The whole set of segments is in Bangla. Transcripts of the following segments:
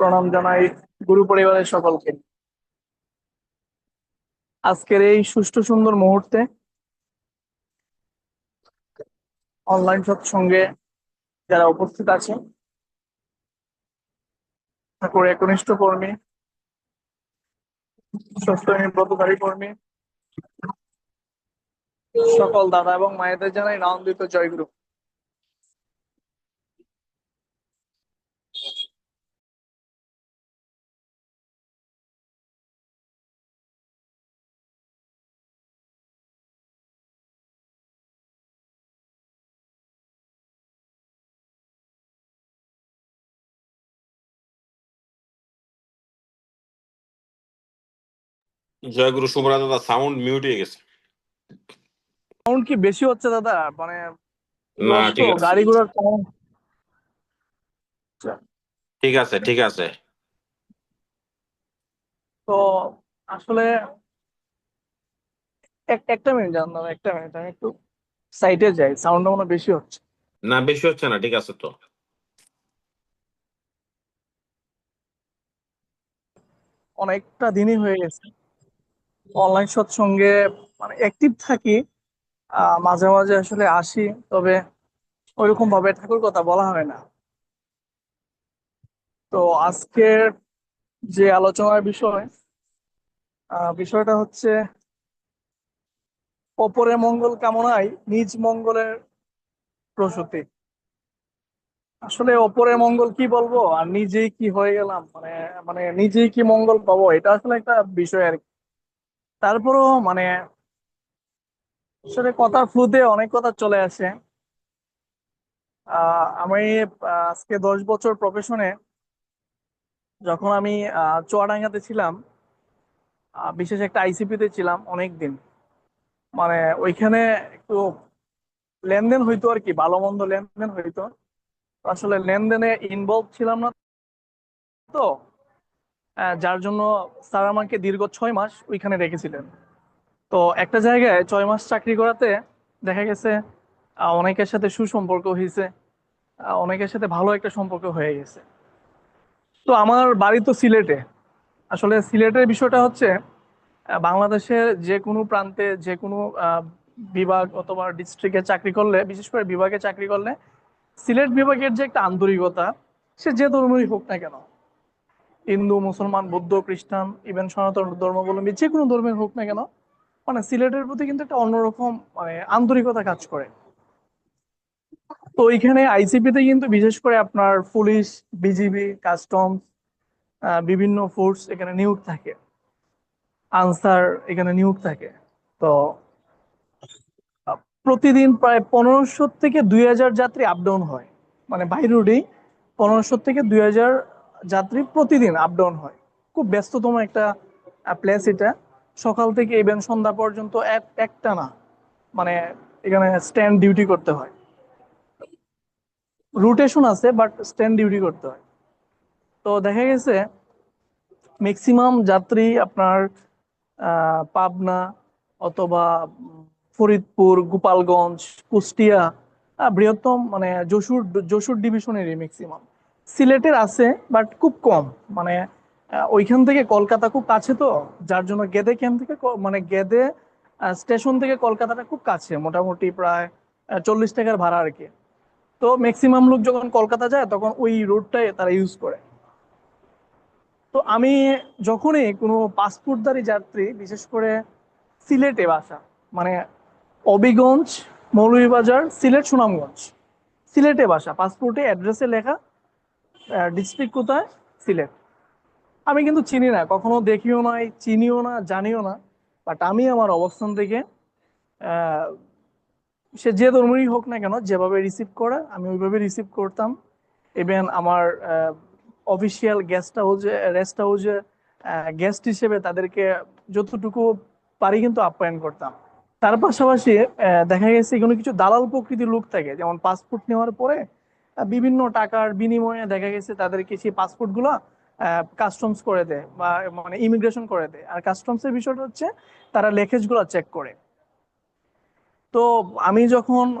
প্রণাম জানাই গুরু পরিবারের সকলকে। আজকের এই সুষ্ঠু সুন্দর মুহূর্তে অনলাইন সৎসঙ্গে যারা উপস্থিত আছে ঠাকুর একনিষ্ঠ কর্মী ব্রতধারী কর্মী, সকল দাদা এবং মায়েদের জানাই আনন্দিত জয়গুরু জয়গুরু শুভরা দাদা সাউন্ড মিউট হয়ে গেছে। সাউন্ড কি বেশি হচ্ছে দাদা? মানে না ঠিক আছে। গাড়ি ঘোড়ার সাউন্ড ঠিক আছে ঠিক আছে। তো আসলে এক- একটা মিনিট জানলাম একটা মিনিট আমি একটু সাইডে যাই। সাউন্ডটা মনে বেশি হচ্ছে। না বেশি হচ্ছে না ঠিক আছে তো। অনেকটা দিনই হয়ে গেছে। অনলাইন সৎসঙ্গে মানে অ্যাক্টিভ থাকি মাঝে মাঝে আসলে আসি, তবে ওইরকম ভাবে ঠাকুর কথা বলা হয় না। তো আজকের যে আলোচনার বিষয় বিষয়টা হচ্ছে অপরের মঙ্গল কামনায় নিজ মঙ্গলের প্রসূতি। আসলে অপরের মঙ্গল কি বলব? আর নিজেই কি হয়ে গেলাম? মানে মানে নিজেই কি মঙ্গল পাবো? এটা আসলে একটা বিষয় আর কি। তারপরও মানে আসলে কথার ফ্লুতে অনেক কথা চলে আসে। আমি আজকে দশ বছর প্রফেশনে যখন আমি চুয়াডাঙ্গাতে ছিলাম বিশেষ একটা আইসিপিতে ছিলাম অনেক দিন মানে ওইখানে একটু লেনদেন হইতো আর কি, ভালো মন্দ লেনদেন হইতো। আসলে লেনদেনে ইনভলভ ছিলাম না তো যার জন্য স্যার আমাকে দীর্ঘ ছয় মাস ওইখানে রেখেছিলেন। তো একটা জায়গায় ছয় মাস চাকরি করাতে দেখা গেছে অনেকের সাথে সুসম্পর্ক হয়েছে অনেকের সাথে ভালো একটা সম্পর্ক হয়ে গেছে। তো আমার বাড়ি তো সিলেটে। আসলে সিলেটের বিষয়টা হচ্ছে বাংলাদেশের যে কোনো প্রান্তে, যে কোনো বিভাগ অথবা ডিস্ট্রিক্টে চাকরি করলে, বিশেষ করে বিভাগে চাকরি করলে, সিলেট বিভাগের যে একটা আন্তরিকতা, সে যে ধর্মেরই হোক না কেন হিন্দু, মুসলমান, বৌদ্ধ, খ্রিস্টান ইভেন সনাতন ধর্মাবলম্বী, যে কোনো ধর্মের হোক না কেন মানে সিলেটের প্রতি কিন্তু একটা অন্যরকম মানে আন্তরিকতা কাজ করে। তো ওইখানে আইসিপিতে কিন্তু বিশেষ করে আপনার পুলিশ বিজিবি কাস্টমস বিভিন্ন ফোর্স এখানে নিয়োগ থাকে। আনসার এখানে নিয়োগ থাকে। তো প্রতিদিন প্রায় পনেরোশো থেকে দুই হাজার যাত্রী আপ ডাউন হয়। মানে বাই রোডেই পনেরোশো থেকে দুই হাজার যাত্রী প্রতিদিন আপ ডাউন হয়। খুব ব্যস্ততম একটা প্লেস এটা। সকাল থেকে ইভেন সন্ধ্যা পর্যন্ত এক, একটা না। মানে এখানে স্ট্যান্ড ডিউটি করতে হয়। রুটেশন আছে বাট স্ট্যান্ড ডিউটি করতে হয়। তো দেখা গেছে ম্যাক্সিমাম যাত্রী আপনার পাবনা অথবা ফরিদপুর, গোপালগঞ্জ, কুষ্টিয়া বৃহত্তম মানে যশোর যশোর ডিভিশনেরই ম্যাক্সিমাম সিলেটের আছে বাট খুব কম। মানে ওইখান থেকে কলকাতা খুব কাছে তো, যার জন্য গেদে ক্যাম্প থেকে মানে গেদে স্টেশন থেকে কলকাতাটা খুব কাছে, মোটামুটি প্রায় চল্লিশ টাকার ভাড়া আর কি। তো ম্যাক্সিমাম লোক যখন কলকাতা যায়, তখন ওই রোডটাই তারা ইউজ করে। তো আমি যখনই কোনো পাসপোর্টধারী যাত্রী, বিশেষ করে সিলেটে বাসা মানে অবিগঞ্জ, মৌলভীবাজার, সিলেট সুনামগঞ্জ, সিলেটে বাসা পাসপোর্টে অ্যাড্রেসে লেখা ডিস্ট্রিক্ট কোথায়? সিলেট। আমি কিন্তু চিনি না, কখনো দেখিও নাই, চিনিও না, জানিও না বাট আমি আমার অবস্থান থেকে সে যে ধর্মেরই হোক না কেন, যেভাবে রিসিভ করে, আমি ওইভাবে রিসিভ করতাম। ইভেন আমার অফিসিয়াল গেস্ট হাউসে রেস্ট হাউসে গেস্ট হিসেবে তাদেরকে যতটুকু পারি কিন্তু আপ্যায়ন করতাম। তার পাশাপাশি দেখা গেছে কোনো কিছু দালাল প্রকৃতির লোক থাকে, যেমন পাসপোর্ট নেওয়ার পরে বিভিন্ন টাকার বিনিময়ে দেখা গেছে তাদেরকে সেই পাসপোর্টগুলা কাস্টমস করে দেয় বা মানে ইমিগ্রেশন করে দেয়। আর কাস্টমসের বিষয়টা হচ্ছে তারা লেখেজগুলা চেক করে। তো আমি যখন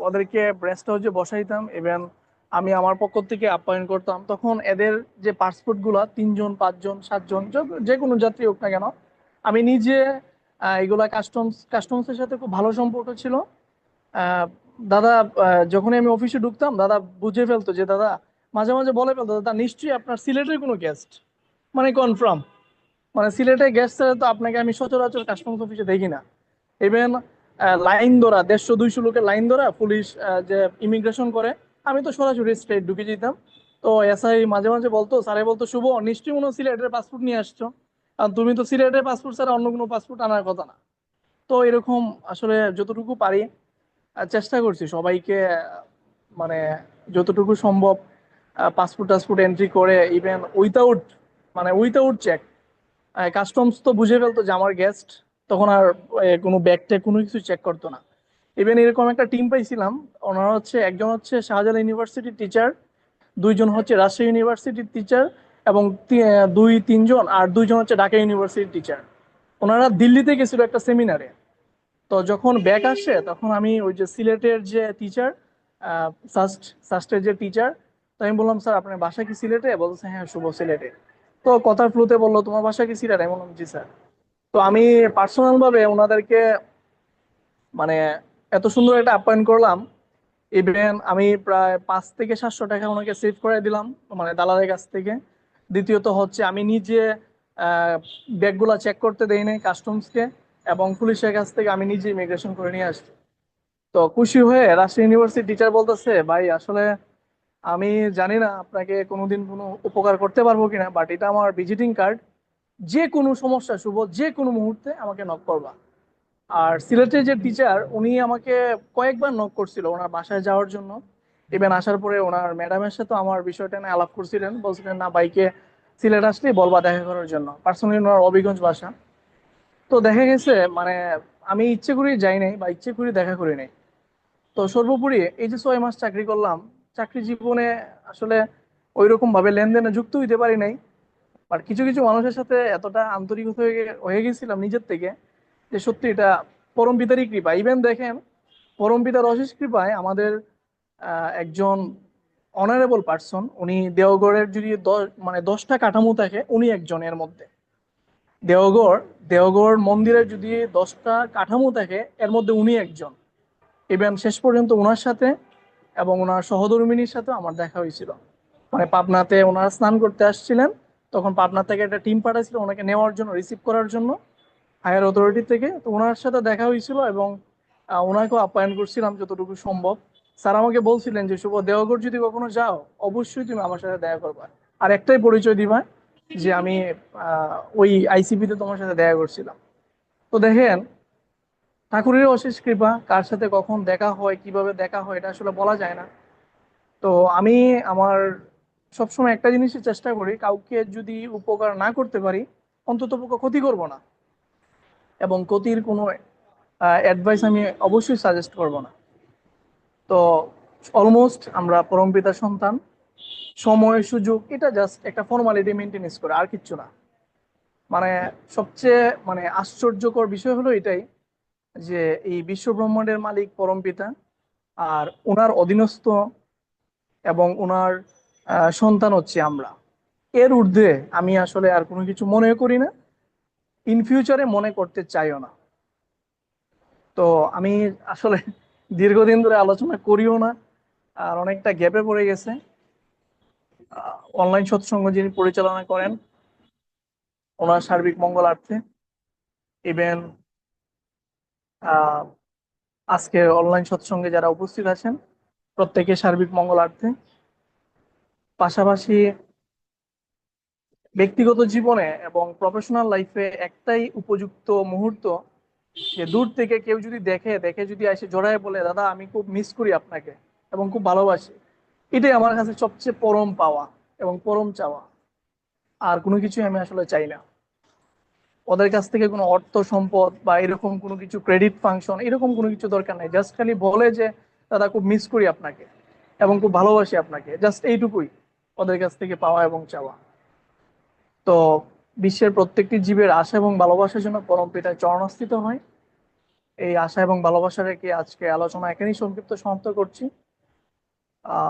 ওদেরকে ব্রেস্ট হাউসে বসাইতাম এবং আমি আমার পক্ষ থেকে আপ্যায়ন করতাম, তখন এদের যে পাসপোর্টগুলা, তিনজন, পাঁচজন, সাতজন, যে- কোনো যাত্রী হোক না কেন, আমি নিজে এগুলা কাস্টমস কাস্টমসের সাথে খুব ভালো সম্পর্ক ছিল। দাদা যখনই আমি অফিসে ঢুকতাম, দাদা বুঝে ফেলতো যে, দাদা, মাঝে মাঝে বলে ফেলতো, দাদা, নিশ্চয়ই আপনার সিলেটের কোনো গেস্ট মানে কনফার্ম মানে সিলেটে গেস্ট ছাড়া তো আপনাকে আমি সচরাচর কাস্টমস অফিসে দেখি না. ইভেন লাইন ধরা, দেড়শো, দুইশো লোকের লাইন ধরা পুলিশ যে ইমিগ্রেশন করে, আমি তো সরাসরি স্ট্রেট ঢুকে যেতাম। তো এসআই মাঝে মাঝে বলতো, স্যারে বলতো, শুভ, নিশ্চয়ই কোনো সিলেটের পাসপোর্ট নিয়ে আসছো। আর তুমি তো সিলেটের পাসপোর্ট ছাড়া অন্য কোনো পাসপোর্ট আনার কথা না। তো এরকম আসলে যতটুকু পারি চেষ্টা করছি সবাইকে মানে যতটুকু সম্ভব পাসপোর্ট টাসপোর্ট এন্ট্রি করে ইভেন উইথাউট মানে উইথাউট চেক কাস্টমস তো বুঝে ফেলতো যে আমার গেস্ট তখন আর কোনো ব্যাগ ট্যাগ কোনো কিছু চেক করতো না। ইভেন এরকম একটা টিম পাইছিলাম, ওনারা হচ্ছে, একজন হচ্ছে শাহজালাল ইউনিভার্সিটির টিচার দুইজন হচ্ছে রাজশাহী ইউনিভার্সিটির টিচার এবং দুই, তিনজন আর দুইজন হচ্ছে ঢাকা ইউনিভার্সিটির টিচার ওনারা দিল্লিতে গেছিল একটা সেমিনারে তো যখন ব্যাক আসে, তখন আমি ওই যে সিলেটের যে টিচার সাস্ট সাস্টের যে টিচার তো আমি বললাম, স্যার, আপনার বাসা কি সিলেটে বলছে হ্যাঁ শুভ সিলেটে তো কথার ফ্লুতে বলল, তোমার বাসা কি সিলেট আমি বললাম, জি, স্যার। তো আমি পার্সোনাল ভাবে ওনাদেরকে মানে এত সুন্দর একটা আপ্যায়ন করলাম। ইভেন আমি প্রায় পাঁচ থেকে সাতশো টাকা ওনাকে সেভ করে দিলাম মানে দালালের কাছ থেকে। দ্বিতীয়ত হচ্ছে, আমি নিজে ব্যাগগুলা চেক করতে দেই নাই কাস্টমসকে এবং পুলিশের কাছ থেকে আমি নিজে ইমিগ্রেশন করে নিয়ে আসছি। তো খুশি হয়ে রাজশাহী ইউনিভার্সিটি টিচার বলতেছে, ভাই, আসলে আমি জানি না আপনাকে কোনোদিন কোনো উপকার করতে পারব কিনা বাট এটা আমার ভিজিটিং কার্ড যে কোনো সমস্যা শুভ, যে কোনো মুহূর্তে আমাকে নক করবা। আর সিলেটের যে টিচার উনি আমাকে কয়েকবার নক করছিল ওনার বাসায় যাওয়ার জন্য। ইভেন আসার পরে ওনার ম্যাডামের সাথে আমার বিষয়টা নিয়ে আলাপ করছিলেন। বলছিলেন, না বাইকে সিলেট আসলে বলবা দেখা করার জন্য। পার্সোনালি ওনার অবিগঞ্জ বাসা। তো দেখা গেছে মানে আমি ইচ্ছে করেই যাই নাই বা ইচ্ছে করে দেখা করি নাই। তো সর্বোপরি এই যে ছয় মাস চাকরি করলাম, চাকরি জীবনে আসলে ওই রকম ভাবে লেনদেনে যুক্ত হইতে পারি নাই। আর কিছু কিছু মানুষের সাথে এতটা আন্তরিক হয়ে গেছিলাম নিজের থেকে যে সত্যি এটা পরম পিতারই কৃপা। ইভেন দেখেন, পরম পিতার অশেষ কৃপায় আমাদের একজন অনারেবল পার্সন উনি দেওগড়ের যদি দশ মানে দশটা কাঠামো থাকে, উনি একজন এর মধ্যে। দেওগড় দেওগড় মন্দিরের যদি দশটা কাঠামো থাকে, এর মধ্যে উনি একজন। ইভেন শেষ পর্যন্ত ওনার সাথে এবং ওনার সহধর্মিনীর সাথে আমার দেখা হয়েছিল। মানে পাবনাতে ওনারা স্নান করতে আসছিলেন, তখন পাবনা থেকে একটা টিম পাঠাইছিল, ওনাকে নেওয়ার জন্য রিসিভ করার জন্য। হায়ার অথরিটি থেকে তো ওনার সাথে দেখা হয়েছিল এবং ওনাকেও আপ্যায়ন করছিলাম যতটুকু সম্ভব। স্যার আমাকে বলছিলেন যে, শুভ, দেওগড় যদি কখনো যাও, অবশ্যই তুমি আমার সাথে দেখা করবা। আর একটাই পরিচয় দিবা যে আমি ওই আইসিপিতে তোমার সাথে দেখা করছিলাম। তো দেখেন, ঠাকুরের অশেষ কৃপা, কার সাথে কখন দেখা হয়, কীভাবে দেখা হয়, এটা আসলে বলা যায় না। তো আমি আমার সবসময় একটা জিনিসের চেষ্টা করি, কাউকে যদি উপকার না করতে পারি, অন্তত ক্ষতি করব না। এবং ক্ষতির কোনো অ্যাডভাইস আমি অবশ্যই সাজেস্ট করব না। তো অলমোস্ট আমরা পরমপিতার সন্তান সময় সুযোগ, এটা জাস্ট একটা ফর্মালিটি মেনটেনেন্স করে, আর কিচ্ছু না। মানে সবচেয়ে মানে আশ্চর্যকর বিষয় হলো এটাই, যে এই বিশ্ব ব্রহ্মাণ্ডের মালিক পরমপিতা আর ওনার অধীনস্থ এবং ওনার সন্তান হচ্ছে আমরা। এর ঊর্ধ্বে আমি আসলে আর কোনো কিছু মনে করি না ইন ফিউচারে মনে করতে চাইও না। তো আমি আসলে দীর্ঘদিন ধরে আলোচনা করিও না, আর অনেকটা গ্যাপে পড়ে গেছে। অনলাইন সৎসঙ্গ যিনি পরিচালনা করেন, ওনার সার্বিক মঙ্গলার্থে ইভেন আজকে অনলাইন সৎসঙ্গে যারা উপস্থিত আছেন, প্রত্যেকে সার্বিক মঙ্গলার্থে, পাশাপাশি ব্যক্তিগত জীবনে এবং প্রফেশনাল লাইফে একটাই উপযুক্ত মুহূর্ত, যে দূর থেকে কেউ যদি দেখে দেখে যদি এসে জড়ায় বলে, দাদা, আমি খুব মিস করি আপনাকে এবং খুব ভালোবাসি। এটাই আমার কাছে সবচেয়ে পরম পাওয়া এবং পরম চাওয়া। আর কোনো কিছুই আমি আসলে চাই না। ওদের কাছ থেকে কোনো অর্থ সম্পদ বা এরকম কোনো কিছু ক্রেডিট ফাংশন এরকম কোনো কিছু দরকার নেই। জাস্ট খালি বলে যে, দাদা, খুব মিস করি আপনাকে এবং খুব ভালোবাসি আপনাকে। জাস্ট এইটুকুই ওদের কাছ থেকে পাওয়া এবং চাওয়া। তো বিশ্বের প্রত্যেকটি জীবের আশা এবং ভালোবাসার জন্য পরম পিতায় চরণস্থিত হয় এই আশা এবং ভালোবাসা রেখে আজকে আলোচনা এখানেই সংক্ষিপ্ত সমাপ্ত করছি।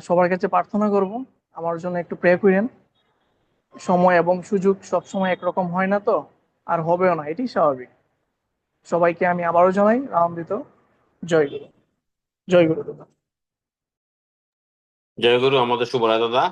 সবার কাছে প্রার্থনা করব। আমার জন্য একটু প্রে করেন। সময় এবং সুযোগ সবসময় একরকম হয় না তো, আর হবেও না এটি স্বাভাবিক। সবাইকে আমি আবারও জানাই আনন্দিত জয় গুরু। জয় গুরু দাদা। জয় গুরু, আমাদের শুভরায় দাদা।